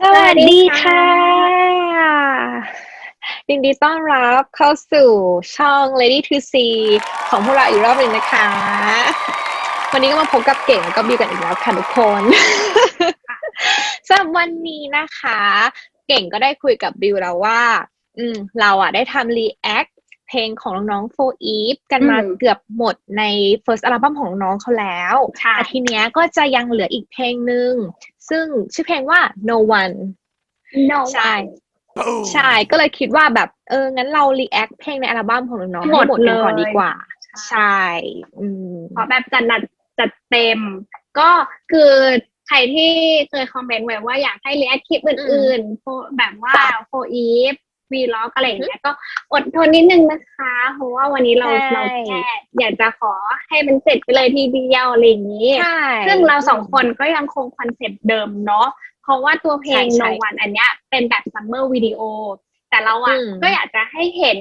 สวัสดีค่ะ ยินดีต้อนรับเข้าสู่ช่อง Lady to See ของพวกเราอีกรอบหนึ่งนะคะ วันนี้ก็มาพบกับเก่งแล้วก็บิวกันอีกแล้วค่ะทุกคนสำหรับวันนี้นะคะ เก่งก็ได้คุยกับบิวแล้วว่า อืม เราอะได้ทำ react เพลงของน้องๆ for eve กันมาอืมเกือบหมดใน first album ของน้องเขาแล้วใช่แต่ทีเนี้ยก็จะยังเหลืออีกเพลงหนึ่ง ซึ่งชื่อเพลงว่า no one no ใช่ ใช่ ก็เลยคิดว่าแบบเออ งั้นเรา react เพลงในอัลบั้มของน้องๆหมให้ดหมดกันก่อนเลยดีกว่า ใช่อืมขอแบบจัดหนักจัดเต็ม ก็คือใครที่เคยคอมเมนต์ไว้ว่าอยากให้เรียกคลิปอื่นๆโฟแบบว่าค่ะโฟอีฟ วีล็อกอะไรอย่างเงี้ยก็อดทนนิดนึงนะคะ เพราะว่าวันนี้เราใช่ เราแค่อยากจะขอให้มันเสร็จไปเลยทีเดียวอะไรอย่างนี้ ใช่ ซึ่งเราสองคนก็ยังคงคอนเซปต์เดิมเนาะ เพราะว่าตัวเพลง ใช่ใช่ No One อันเนี้ยเป็นแบบซัมเมอร์วิดีโอ แต่เราอะอืม ก็อยากจะให้เห็น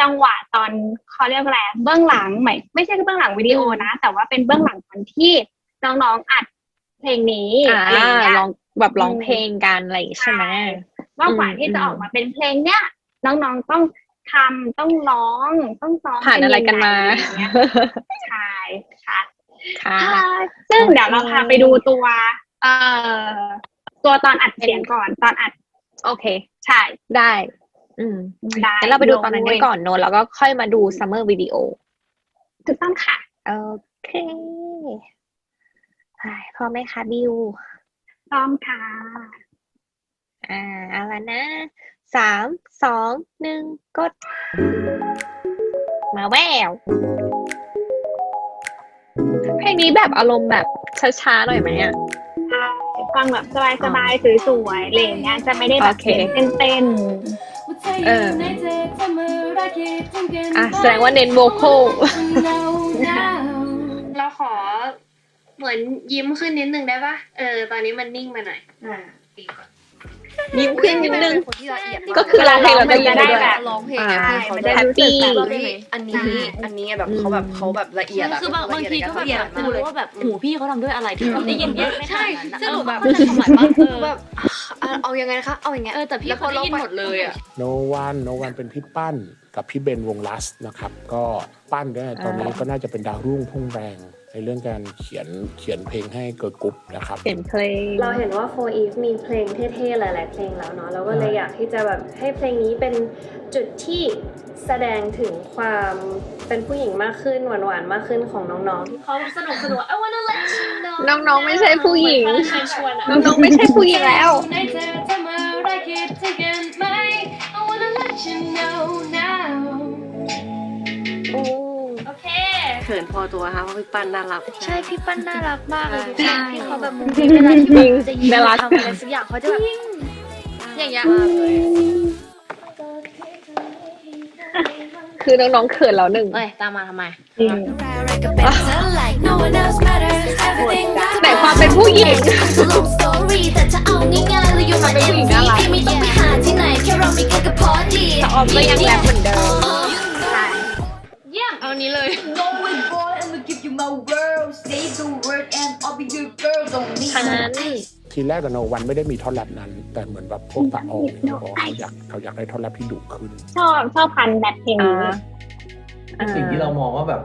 จังหวะตอนเขาเรียกอะไรเบื้องหลังใหม่ไม่ใช่เบื้องหลังวิดีโอนะ แต่ว่าเป็นเบื้องหลังตอนที่น้องๆอัดเพลงนี้อ่าอะไรอย่างเงี้ย ลองแบบร้องอืมเพลงกันอะไรอย่างงี้ใช่ไหม ว่ากว่าอืมที่จะอืมออกมาเป็นเพลงเนี้ย น้องๆต้องทำต้องร้องต้องซ้อมผ่านอะไรกันมาเป็ยังไงอะไรอย่างเงี้ยใช่ค่ะค่ะ ซึ่งเดี๋ยวโอเคเราพาไปดูตัว เอ่อตัวตอนอัดเสียงก่อนตอนอัด โอเค ใช่ได้ อืมได้งั้นเราไปดูตอนนั้นกันก่อนเนอะแล้วก็ค่อยมาดู summer video ถูกต้องค่ะ โอเคไปพร้อมไหมคะบิวพร้อมค่ะ อ่าเอาละนะ สามสองหนึ่งกด มาแววเพลงนี้แบบอารมณ์แบบช้าๆหน่อยไหมอะ ฟังแบบสบายๆสวยๆอะไรอย่างเงี้ยจะไม่ได้แบบโอเค เต้นเต้นเอออะแสดงว่าเน้นโวคอลเราขอ เหมือนยิ้มขึ้นนิดนึงได้ปะเออ ตอนนี้มันนิ่งไปหน่อย อ่าดีกว่า ยิ้มขึ้นนิดนึงเป็นคนที่ละเอียดมากก็คือร้องเพลงเราก็ยิ้มไปด้วย ร้องเพลงอ่าไงเพลงเขามันจะได้แบบรู้สึกแบบเราได้ไหมอันนี้ อันนี้แบบเขาแบบเขาแบบละเอียดอะคือบางบางทีก็แบบละเอียอดยากมากรู้เลยว่าแบบหูพี่เขาทำด้วยอะไรที่แบบได้ยินเยอะไม่ขใช่นาดนั้นซึ่งหนูเออแบบเข้าใจความหมายปะเออแบบอะเอายังไงนะคะเอาอย่างเงี้ยเออแต่พี่แล้วเขาเขาได้ร้องยินไปหมดเลยอะโนวันโนวันเป็นพี่ปั้นกับพี่เบนวงลัสนะครับ ก็ปั้นเนี่ยตอนนี้ก็น่าจะเป็นดาวรุ่งพุ่งแรง ในเรื่องการเขียนเขียนเพลงให้เกิร์ลกรุ๊ปนะครับเปลี่ยนเพลง เราเห็นว่า For Eve มีเพลงเท่ๆ หลาย ๆ เพลงแล้วเนาะเราก็เลยอยากที่จะแบบให้เพลงนี้เป็นจุดที่แสดงถึงความเป็นผู้หญิงมากขึ้นหวานๆ มากขึ้นของน้องๆที่เขาสนุกสนุก I wanna let you know น้องๆไม่ใช่ผู้หญิงเหมือนเขาเชิญชวนอะน้องๆไม่ใช่ผู้หญิงแล้ว ในเธอทำอะไรคิดถึงกันไหม I wanna let you know now โอเค เขินพอตัวค่ะเพราะพี่ปั้นน่ารัก ใช่พี่ปั้นน่ารักมากเลยใช่พี่เขาแบบมุ้งมิ้งเวลาที่แบบจะยิ้มน่ารัก ทำอะไรสักอย่างเขาจะแบบอย่างเงี้ยมากเลยคือน้องๆเขินแล้วหนึ่งเอ้ยตามมาทำไมๆจริงแสดงความเป็นผู้หญิงแต่จะเอาง่ายๆเลยอยู่มาเป็นผู้หญิงน่ารักไม่ต้องไปหาที่ไหนแค่เรามีแค่กระเพาะดี แต่ออมก็ยังแรปเหมือนเดิม เยี่ยมเอานี้เลย ฉะนั้น ทีแรกกับโนวันไม่ได้มีท่อนแรปนั้น แต่เหมือนแบบพวกตาออกเนี่ยเขาบอกเขาอยากเขาอยากได้ท่อนแรปที่ดุขึ้น ชอบชอบพันแบบเพลงอ่านี้อ่าสิ่งที่เรามองว่าแบบ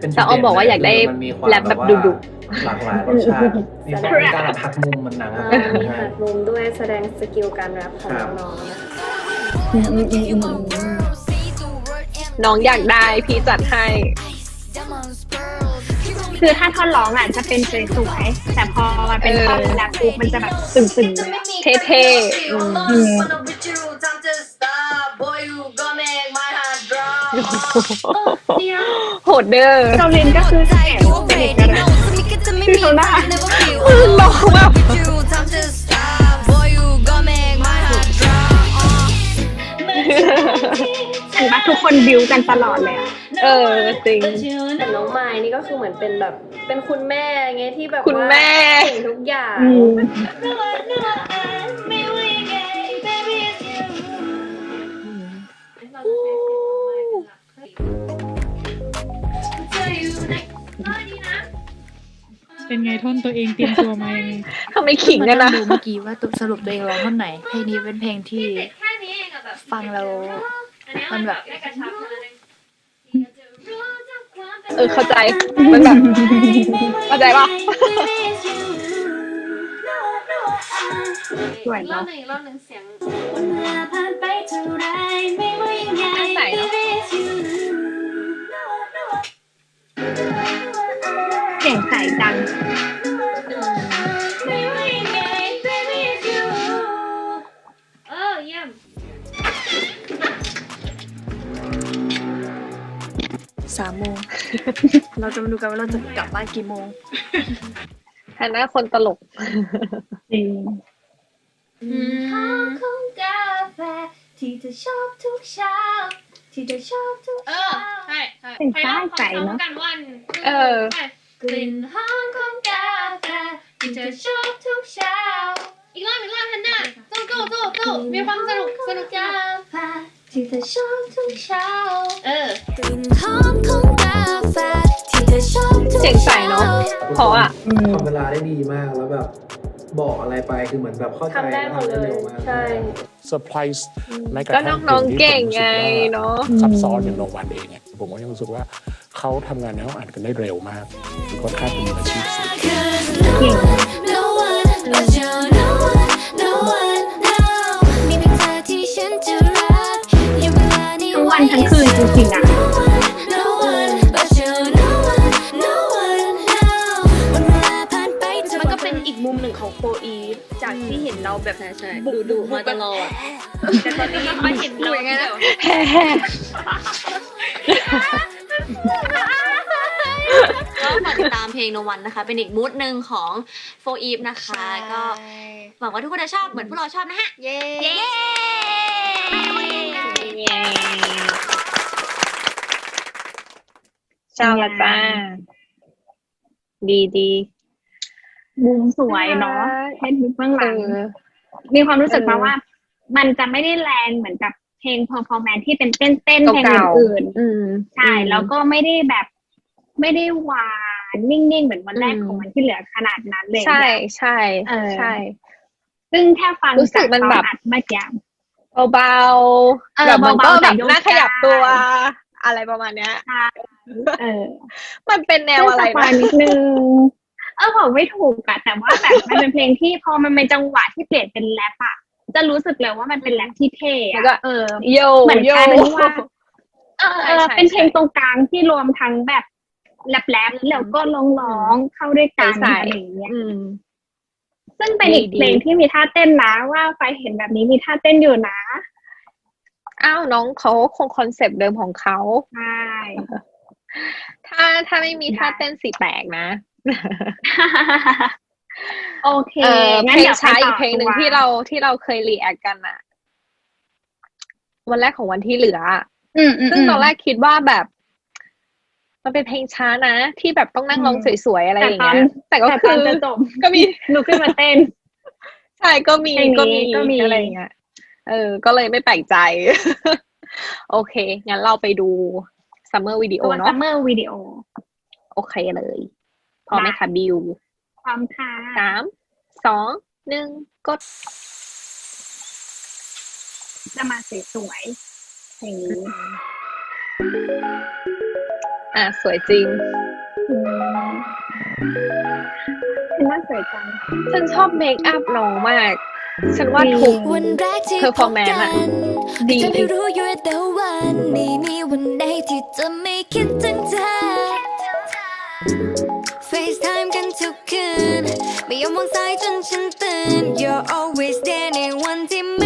เป็นจุดแต่อ้อมบอกว่าอยากได้เด่นมันมีความแรปแบบว่าดุหลากหลายรสชาติมีความมีการแบบหักมุมมันหนังเอ่อะอมีหักมุมด้วยแสดงสกิลการแรปของครับน้องๆนะคะ น้องอยากได้พี่จัดให้ คือถ้าท่อนร้องอะจะเป็นสวยๆแต่พอมาเป็นท่อนแรปปุ๊บมันจะแบบตึงๆเลยอะ เท่ๆอืม โหดเด้อโซลินก็คือแสงเป็นเอกลักษณ์คือเขาหน้ามึงร้องแบบเห็นปะทุกคนบิวกันตลอดเลยอะ เออจริง แต่น้องไม้นี่ก็คือเหมือนเป็นแบบ เป็นคุณแม่ไงที่แบบคุณแม่ว่าเก่งทุกอย่าง อืมเเป็นไงท่อนตัวเองเตรียมตัวมายังไง ทำไมขิงกันนะ ดูเมื่อกี้ว่าตัวสรุปตัวเองร้องท่อนไหน เพลงนี้เป็นเพลงที่แค่นี้เองอะแบบฟังแล้วอันเนี้ยมันแบบไม่กระชับ เท่านั้นเองเออเข้าใจมันแบบเข้าใจปะสวยรอบเนาะหนึ่งอีกรอบหนึ่งเสียงน่าใส่เนอะ เสียงใสจัง สามโมง เราจะมาดูกันว่าเราจะกลับบ้านกี่โมงฮาน่าคนตลก จริงห้องของกาแฟที่เธอชอบทุกเช้า ที่เธอชอบทุกเอเช้าอ ใช่ใช่เป็นใครเล่าใส่ความเนอะ กันวันเออกลิ่นหอมของกาแฟที่เธอชอบทุกเช้าอีกรอบอีกรอบฮันน่าสู้สู้สู้สู้มีความสนุกสนุกกาแฟ ที่เธอชอบทุกเช้า เออกลิ่นหอมของกาแฟที่เธอชอบทุกเสียงใสเนอะ เพราะอะ อืม ทำเวลาได้ดีมากแล้วแบบบอกอะไรไปคือเหมือนแบบเข้าใจทำได้หมดเลยแวทำร็วมาก ใช่ เซอร์ไพรส์แม้กระก็ทั่งน้องเพลๆเก่งที่ไงผมรู้สึกว่าเนาะ ซับซ้อนอย่างโนวันเองเนี่ยผมก็ยังรู้สึกว่าเขาทำงานในห้องอัดกันได้เร็วมากคือค่อนข้างเป็นมืออาชีพสูง No one but you วันทั้งคืนจริงๆอะ No one but you No one No one No วันเวลาผ่านไปจะมันก็เป็นอีกมุมหนึ่งของโฟอีฟจากที่เห็นเราแบบดุดุๆมาตลอดแต่ตอนนี้มาเห็นเราแบบก็ฝากติดตามเพลง No One นะคะ เป็นอีกมูดหนึ่งของโฟอีฟนะคะ ก็หวังว่าทุกคนจะชอบเหมือนพวกเราชอบนะฮะ เย้ ชอบละจ้า ดีดีมุมสวยเนาะเห็นเบื้องหเอลังอมีความรู้สึกมาเออว่า มันจะไม่ได้แรงเหมือนกับเพลง performance ที่เป็นเต้นเต้นๆเพลงเก่าๆอื่นอืมๆใช่ แล้วก็ไม่ได้แบบไม่ได้หวานนิ่งๆ เหมือนวันแรกอืมของมันที่เหลือขนาดนั้นเลย ใช่ใช่เออใช่ ซึ่งแค่ฟังรู้สึกมันแบบจากตออัดเมื่อกี้เบาเออๆแบบมันก็เบาๆแต่แบบโยกน่าขยับได้ตัว อะไรประมาณเนี้ย เออ มันเป็นแนวอะไรเต้นสปานะยนิดนึงเออบอกไม่ถูกอะแต่ว่าแบบมันเป็นเพลงที่พอมันเป็นจังหวะที่เปลี่ยนเป็นแรปอะจะรู้สึกเลยว่ามันเป็นแรปที่เท่แล้วก็อะเออโยเหมือนโยกลายเป็นว่าเออเออใช่ใช่เป็นเพลงตรงกลางที่รวมทั้งแบบแรปแรปๆแล้วก็ร้องร้องๆเข้าด้วยกันใส่อะไรๆอย่างเงี้ยอืมซึ่งเป็นอีกดีเพลงที่มีท่าเต้นนะว่าไฟเห็นแบบนี้มีท่าเต้นอยู่นะ อ้าวน้องเขาคงคอนเซปต์เดิมของเขาใช่ ถ้าถ้าไม่มีท่าเต้นสีแปลกนะ โอเคเออเพงั้นลงเดี๋ยวช้าไปอีต่กเพลงหนึ่งตัวที่เราที่เราเคยรีแอคกันอะวันแรกของวันที่เหลืออะอืมอืมซึ่งตอนแรกคิดว่าแบบ มันเป็นเพลงช้านะ ที่แบบต้องนั่งร้องสวยๆอะไรอย่างเงี้ยแต่ก็แต่คืตอนอจะจบก็มีลุกขึ้นมาเต้นใช่ก็มีเพลงนี้ก็มีก็มีอะไรอย่างเงี้ยเออ ก็เลยไม่แปลกใจ โอเค งั้นเราไปดู ซัมเมอร์วิดีโอตัวเนาะซัมเมอร์วิดีโอโอเคเลยพร้อมไหมคะบิวความค่ะสามสองหนึ่งกดจะมาสวยๆเพลงนี้อะ สวยจริงอืมเป็นน่าสวยจังฉันชอบเมคอัพน้องมาก ฉันว่าทุกวันแรกที่พบ performance กัอะนดีจะไม่รู้อยู่แต่วันไม่มีวันใดที่จะไม่คิดถึงเธอ FaceTime กันทุกคืน ไม่ยอมวางสายจนฉันตื่น You're always there ในวันที่ไม่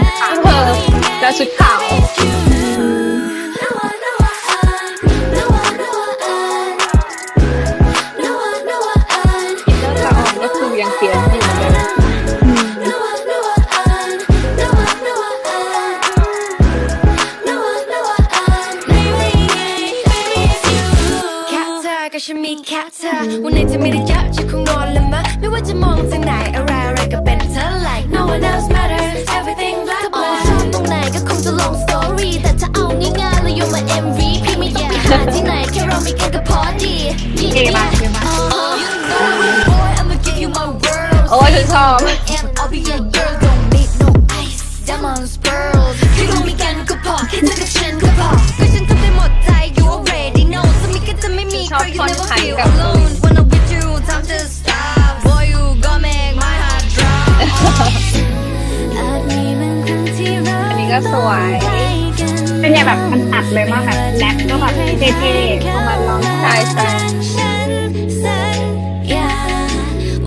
不喝但是烤 เท่ๆเข้ามาร้องใช่ใช่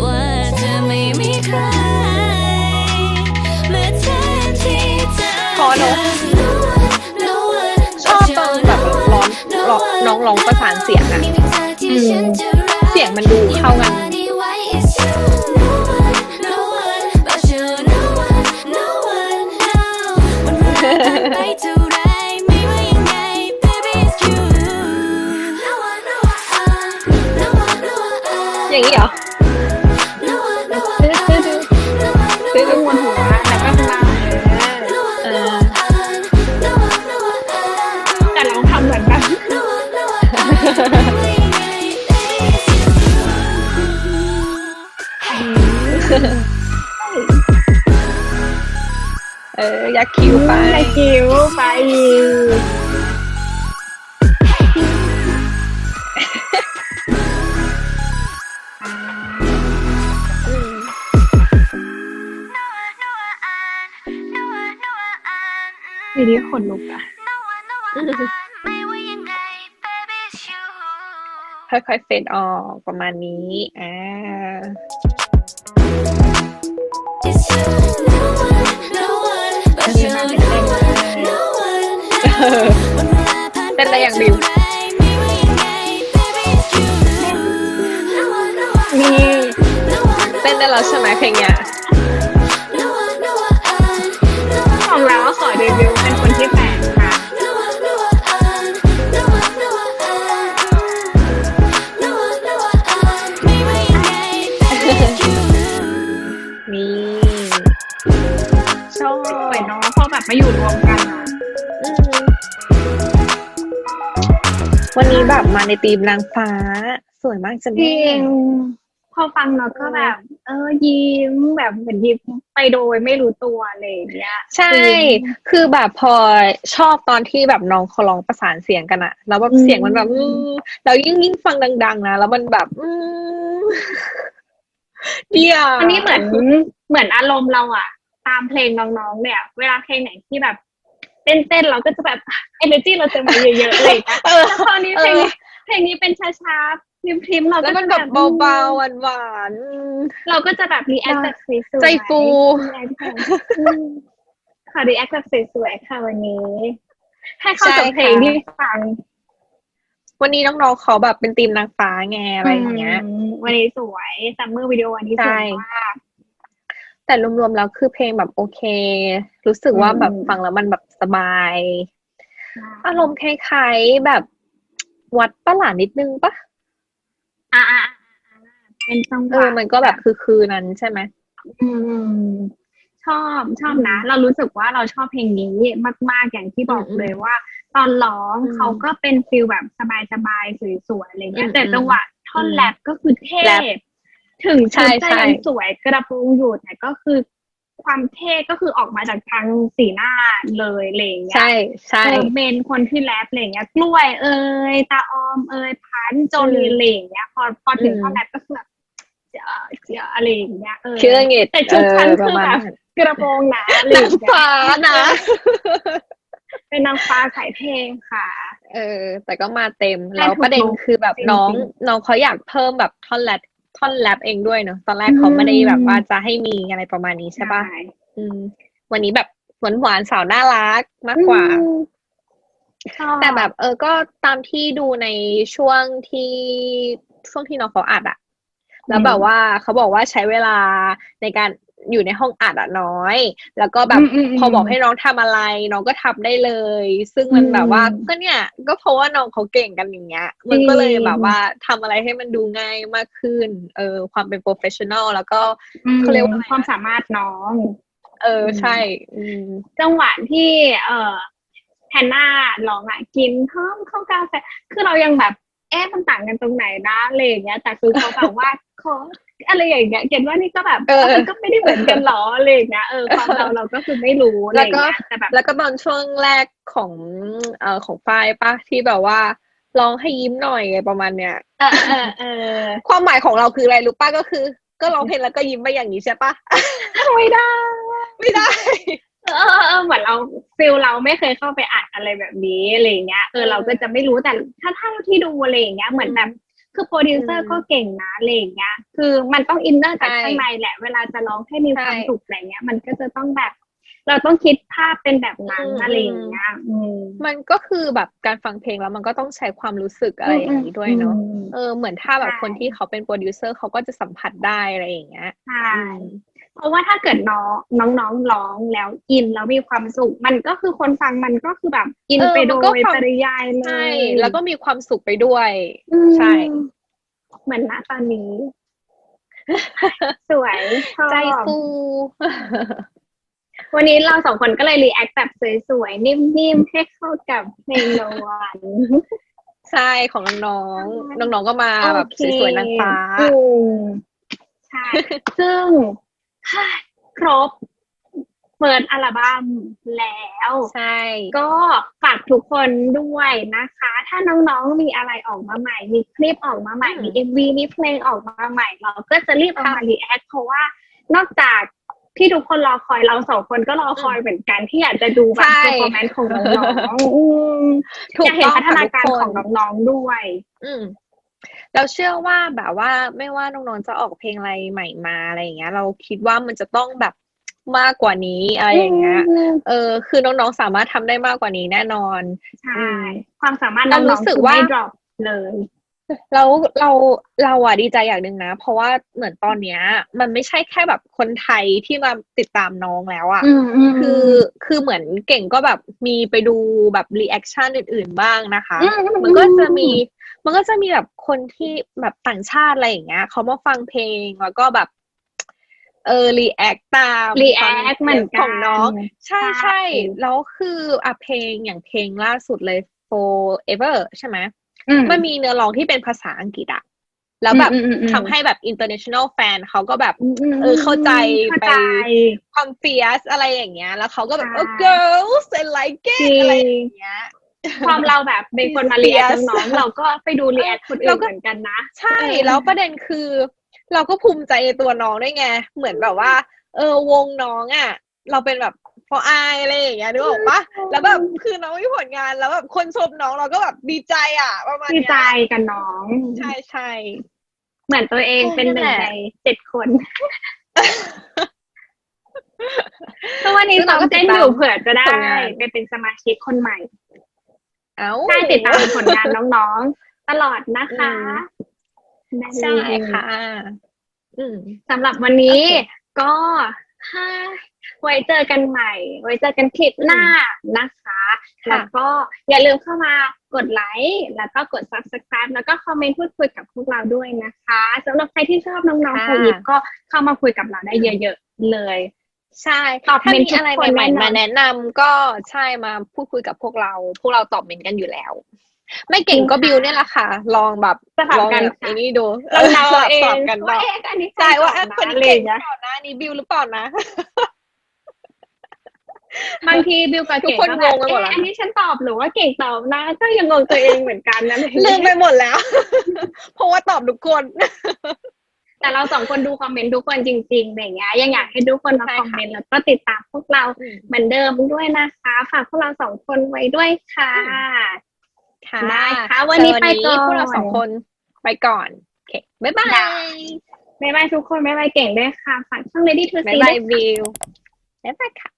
ว่าจะไม่มีใครเมื่อเธอที่เธอพอเนอะชอบตอนแบบร้อนน้องร้องประสานเสียงอะเสียงมันดูเข้ากัน ยากคิวไปไปคิวไปทีนี้ขนลุกอะค่อยๆเฟดออกประมาณนี้ อ่า งบิวนี่เต้นได้แล้วใช่ไหมเพลงเนี้ย วันนี้แบบมาในธีมนางฟ้า สวยมากจังจริงพอฟังเนาะก็แบบ เออยิ้มแบบเหมือนยิ้มไปโดยไม่รู้ตัวอะไรอย่างเงี้ย ใช่ คือแบบพอชอบตอนที่แบบน้องเขาร้องประสานเสียงกันอะแล้วแบบอืมเสียงมันแบบอืมแล้วยิ่งยิ่งฟังดัง ๆ นะ แล้วมันแบบอืมเดียวอันนี้เหมือนเหมือนอารมณ์เราอะตามเพลงน้องๆเนี่ย เวลาเพลงไหนที่แบบ เต้นๆเราก็จะแบบ energy เราจะมาเยอะๆเลยนะเออแล้วพอนี้เพลงนี้เพลงนี้เป็นช้าๆพริมๆเราแล้ก็วมันจะแบบเบาๆหวานๆอืมเราก็จะแบบรีแอคแบบสวยๆใจฟูอืมขอรีแอคแบบสวยๆค่ะวันนี้ ให้เข้ากับเพลงที่ฟังวันนี้น้องๆเขาแบบเป็นธีมนางฟ้าไงอะไรอย่างเงี้ยมวันนี้สวยซัมเมอร์วิดีโอวันนี้สวยมาก แต่รวมๆแล้วคือเพลงแบบโอเค รู้สึกว่าอืมแบบฟังแล้วมันแบบสบาย อารมณ์คล้ายๆแบบวัดประหลาดนิดนึงปะอ่าเป็นจังหเอวะอมันก็แบบคือคืนนั้นใช่ไหมอืมชอบชอบนะ เรารู้สึกว่าเราชอบเพลงนี้มาก ๆ อย่างที่บอกอืมเลยว่า ตอนร้องอืมเขาก็เป็นฟิลแบบสบายๆสวยๆอะไรเงี้อืยมแต่จังหวะท่อนอืมแรปก็คือเท่แรป ถึงชุดใช่จะใช่ยังสวยกระโปรงอยู่แต่ก็คือความเท่ก็คือออกมาจากทางสีหน้าเลยอะไรอย่างเงี้ยใช่ใช่เออเมนคนที่แรปอะไรอย่างเงี้ย กล้วยเอ่ยตาออมเอ่ยพันธุ์โจลีนอะไรอย่างเงี้ย พอพอถึงอืมท่อนแรปก็คือแบบเจ้าเจ้าอะไรอย่างเงี้ยเออเชื่อเงดแต่ชุดฉันเออปคืระอมาณแบบนั้นกระโปรงหนาอะไรอนางย่างเงี้ยฟ้านะเป็นนางฟ้าสายเพลงค่ะ เออ แต่ก็มาเต็มได้แล้วทุกประเด็นลุคคือแบบจริงๆน้อง น้องเขาอยากเพิ่มแบบท่อนแรป ท่อนแรปเองด้วยเนาะตอนแรกเขาไม่ได้แบบว่าจะให้มีอะไรประมาณนี้ใช่ปะอืม วันนี้แบบหวานหวานๆสาวน่ารักมากกว่าอืมชอบแต่แบบ เออ ก็ตามที่ดูในช่วงที่ช่วงที่น้องเขาอัดอะแล้วแบบว่าเขาบอกว่าใช้เวลาในการ อยู่ในห้องอัดอะน้อย แล้วก็แบบอืมอืมอืมพอบอกให้น้องทำอะไร น้องก็ทำได้เลย ซึ่งมันอืมแบบว่าก็เนี่ย ก็เพราะว่าน้องเขาเก่งกันอย่างเงี้ย มันก็เลยแบบว่าทำอะไรให้มันดูง่ายมากขึ้น เออ ความเป็นโปรเฟชชั่นอลแล้วก็เขาเรียกว่าอะไรนะความสามารถน้อง เออใช่อืมจังหวะที่เอ่อแฮนนาร้องอะกินหอมข้าวกาแฟคือเรายังแบบเอ๊ะมันต่างกันตรงไหนนะอะไรอย่างเงี้ยแต่คือเขาแบบว่าเขา อะไรอย่างเงี้ยเก็นว่านี่ก็แบบเออมันก็ไม่ได้เหมือนกันหรออะไรอย่างเงี้ยเออความเราเราก็คือไม่รู้อะไรอย่างเงี้ยแต่แบบแล้วก็ตอนช่วงแรกของเอ่อของฝ้ายปะที่แบบว่าร้องให้ยิ้มหน่อยไงประมาณเนี้ยเออเออเออความหมายของเราคืออะไรรู้ป่ะก็คือ ก็ร้องเพลงแล้วก็ยิ้มไปอย่างนี้ใช่ปะไม่ได้ ไม่ได้เออเออเออเหมือนเราฟิลเราไม่เคยเข้าไปอัดอะไรแบบนี้อะไรอย่างเงี้ยเออเราก็จะไม่รู้แต่ถ้าเท่าที่ดูอะไรอย่างเงี้ยเหมือนแบบ คือโปรดิวเซอร์อืมก็เก่งนะอะไรอย่างเงี้ย คือมันต้องอินเนอร์จากใช่ข้างในแหละ เวลาจะร้องให้มีความใช่สุขอะไรเงี้ย มันก็จะต้องแบบ เราต้องคิดภาพเป็นแบบนั้นอืมอะไรอย่างเงี้ยอืมมันก็คือแบบการฟังเพลงแล้วมันก็ต้องใช้ความรู้สึกอะไรอย่างนี้ด้วยเนาะอืมเออ เหมือนถ้าแบบใช่คนที่เขาเป็นโปรดิวเซอร์เขาก็จะสัมผัสได้อะไรอย่างเงี้ย ใช่อืม เพราะว่าถ้าเกิดน้องน้องๆร้องแล้วอินแล้วมีความสุข มันก็คือคนฟังมันก็คือแบบอินเออไปมัโดนก็ยฟังปริยายเลยใช่แล้วก็มีความสุขไปด้วยอืมใช่เหมือนณตอนนี้ สวยชอบใจฟูวันนี้เราสองคนก็เลยรีแอคแบบสวยๆ นิ่มๆ ให้เข้ากับเพลงโนวันใช่ของน้องๆ น้องๆ ก็มาแบบโอเคสวยๆนางฟ้าอืมใช่ซึ่ง ครบเปิดอัลบั้มแล้ว ใช่ ก็ฝากทุกคนด้วยนะคะ ถ้าน้องๆมีอะไรออกมาใหม่ มีคลิปออกมาใหม่อืมมีเอ็มวีมีเพลงออกมาใหม่ เราก็จะรีบเอามารีแอคเพราะว่านอกจากที่ทุกคนรอคอยเราสองคนก็รอคอยเหมือนกันที่อยากจะดูแบบใช่เ e อร์ฟอร์แมนซ์ของน้องๆอืมถูอยากกเห็ต้นองพัฒนาการค่ะทุกคนของน้องๆด้วย อืม เราเชื่อว่าแบบว่าไม่ว่าน้องๆจะออกเพลงอะไรใหม่มาอะไรอย่างเงี้ย เราคิดว่ามันจะต้องแบบมากกว่านี้อะไรอย่างเงี้ย เออ คือน้องๆสามารถทำได้มากกว่านี้แน่นอน ใช่อืมความสามารถเราน้รู้องๆสึกคือว่าไม่ drop เลยแล้วเราเราอะดีใจอย่างหนึ่งนะ เพราะว่าเหมือนตอนเนี้ย มันไม่ใช่แค่แบบคนไทยที่มาติดตามน้องแล้วอะอืมอืมคือคือเหมือนเก่งก็แบบมีไปดูแบบรีแอคชั่นอื่น ๆ บ้างนะคะอืมมันก็จะมี มันก็จะมีแบบคนที่แบบต่างชาติอะไรอย่างเงี้ยเขามาฟังเพลงแล้วก็แบบ เออรีแอคตามรีคแอวามคเหมือนกันของน้องใช่ใช่ใช่แล้วคืออะเพลงอย่างเพลงล่าสุดเลย forever ใช่ไหมอืมมันมีเนื้อร้องที่เป็นภาษาอังกฤษอะแล้วแบบอืมอืมอืมทำให้แบบ international fan เขาก็แบบมมเออเข้าใจเข้าไปใจความเฟียสอะไรอย่างเงี้ย แล้วเขาก็แบบใช่เออ girls I like จ it ริงอะไรอย่างเงี้ย ความเราแบบเป็นคนมารีแอค Yes น้องๆเราก็ไปดูรีแอคคนอื่เรานก็เหมือนกันนะ ใช่เออแล้วประเด็นคือ เราก็ภูมิใจในตัวน้องด้วยไง เหมือนแบบว่า เออวงน้องอะ เราเป็นแบบพออายอะไรอย่างเงี้ยนึกออกปะแล้วแบบคือน้องมีผลงานแล้วแบบคนชมน้องเราก็แบบดีใจอะประมาณดีเนี้ยใจกับน้อง ใช่ใช่เหมือนตัวเองเป็นหนึ่งนั่นแหในละเจ็ดคนทุกวันนี้ซึ่งซ้อเรามก็เต้นติดอตามยู่เผื่อจะได้ผลงานไปเป็นสมาชิกคนใหม่ เอ้าได้ติดตามผลงานน้องๆ ตลอดนะคะอืมนั่นใช่เองค่ะอืมสำหรับวันนี้โอเคก็ถ้าไว้เจอกันใหม่ ไว้เจอกันคลิปหน้านะคะค่ะแล้วก็อย่าลืมเข้ามากดไลค์แล้วก็กด subscribe แล้วก็คอมเมนต์พูดคุยกับพวกเราด้วยนะคะสำหรับใครที่ชอบน้องๆโคอีฟก็เข้ามาคุยกับเราได้เยอะ ๆ เลย ใช่ตอบถ้าเมนมีทุกอะไรคนใหม่แน่นอนๆมาแนะนำก็ใช่มาพูดคุยกับพวกเรา พวกเราตอบเมนกันอยู่แล้ว ไม่เก่งก็บิวเนี่ยแหละค่ะ ลองแบบสลับลองกันแบบค่ะไอ้นี่ดูเราเดาสลับเองสลับกันว่าเนาะเอ๊ะอันนี้ใช่ว่าใครเอ๊ะตอบคนนะนี้อะไรเก่องย่างหเงี้รือยเปล่านะนี่บิวหรือเปล่านะบางทีบิวกับทุกเก่งคนก็แบบงงไปหมดเอ๊ะแล้วอันนี้ฉันตอบหรือว่าเก่งตอบนะก็ยังงงตัวเองเหมือนกันนะอะไรอย่างลืเงี้มยไปหมดแล้ว เพราะว่าตอบทุกคน แต่เราสองคนดูคอมเมนต์ทุกคนจริงๆอย่างเงี้ยยังอยากให้ทุกคนมาใช่คค่ะอมเมนต์แล้วก็ติดตามพวกเราเหมือนเดิมด้วยนะคะฝากพวกเราสองคนไว้ด้วยค่ะค่ะได้ค่ะวันนี้แต่ไปก่อนพวกเราสองคนไปก่อนโอเคบ๊ายบาได้ยบ๊ายบายทุกคนบ๊ายบายเก่งด้วยค่ะฝากช่อง Lady to บ๊าย See บาด้วยยค่ะบิวบ๊ายบายค่ะ